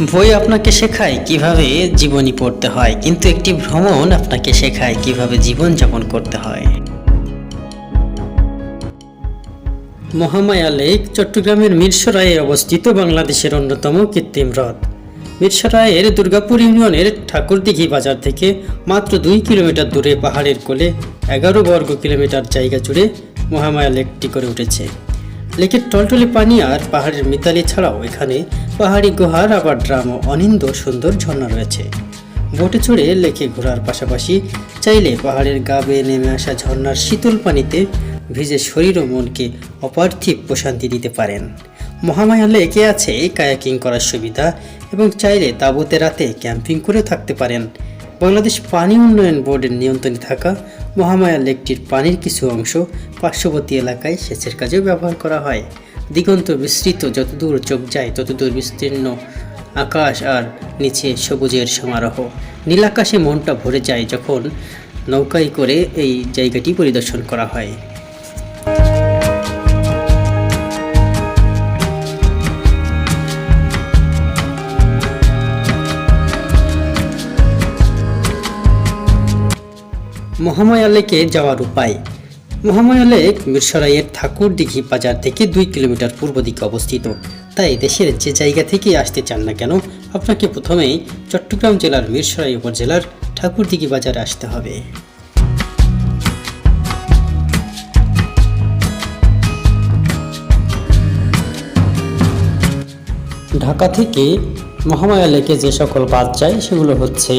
বই আপনাকে শেখায় কীভাবে জীবনী পড়তে হয়, কিন্তু একটি ভ্রমণ আপনাকে শেখায় কীভাবে জীবন যাপন করতে হয়। মহামায়া লেক, চট্টগ্রামের মিরসরায়ে অবস্থিত বাংলাদেশের অন্যতম কৃত্রিম হ্রদ। মিরসরায়ের দুর্গাপুর ইউনিয়নের ঠাকুরদিঘি বাজার থেকে মাত্র দুই কিলোমিটার দূরে পাহাড়ের কোলে এগারো বর্গ কিলোমিটার জায়গা জুড়ে মহামায়া লেকটি করে উঠেছে। লেকের টলটলে পানি আর পাহাড়ের মিতালি ছাড়াও এখানে পাহাড়ি গুহার আবার ড্রাম ও অনিন্দ সুন্দর ঝর্ণা রয়েছে। বোটে চড়ে লেকে ঘোরার পাশাপাশি চাইলে পাহাড়ের গা বেয়ে নেমে আসা ঝর্ণার শীতল পানিতে ভিজে শরীর ও মনকে অপার্থিব প্রশান্তি দিতে পারেন। মহামায়া লেকে আছে কায়াকিং করার সুবিধা এবং চাইলে তাঁবুতে রাতে ক্যাম্পিং করে থাকতে পারেন। বাংলাদেশ পানি উন্নয়ন বোর্ডের নিয়ন্ত্রণে থাকা মহামায়া লেকটির পানির কিছু অংশ পার্শ্ববর্তী এলাকায় সেচের কাজেও ব্যবহার করা হয়। দিগন্ত বিস্তৃত, যতদূর চোখ যায়, ততদূর বিস্তীর্ণ আকাশ আর নিচে সবুজের সমারোহ। নীলাকাশে মনটা ভরে যায় যখন নৌকায় করে এই জায়গাটি পরিদর্শন করা হয়। মহামায়া লেকে যাওয়ার উপায়। মহামায়া লেক মিরসরাইয়ের ঠাকুর দিঘি বাজার থেকে দুই কিলোমিটার পূর্ব দিকে অবস্থিত। তাই দেশের যে জায়গা থেকে আসতে চান না কেন, আপনাকে প্রথমেই চট্টগ্রাম জেলার মিরসরাই উপজেলার ঠাকুরদিঘি বাজারে আসতে হবে। ঢাকা থেকে মহামায়া লেকে যে সকল বাস যায়, সেগুলো হচ্ছে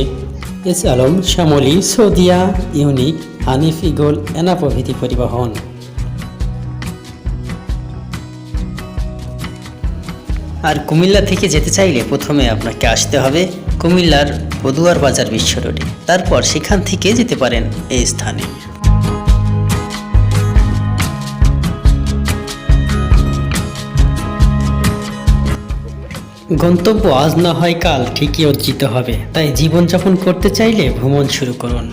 S Alam, Shyamoli, Saudia, unique, Hanif eagle Ena প্রভৃতি পরিবহন। আর কুমিল্লা থেকে যেতে চাইলে প্রথমে আপনাকে আসতে হবে কুমিল্লার বদুয়ার বাজার বিশ্ব রোডে। তারপর সেখান থেকে যেতে পারেন এই স্থানে। গন্তব্য আজ না হয় কাল ঠিকই অর্জিত হবে। তাই জীবনযাপন করতে চাইলে ভ্রমণ শুরু করুন।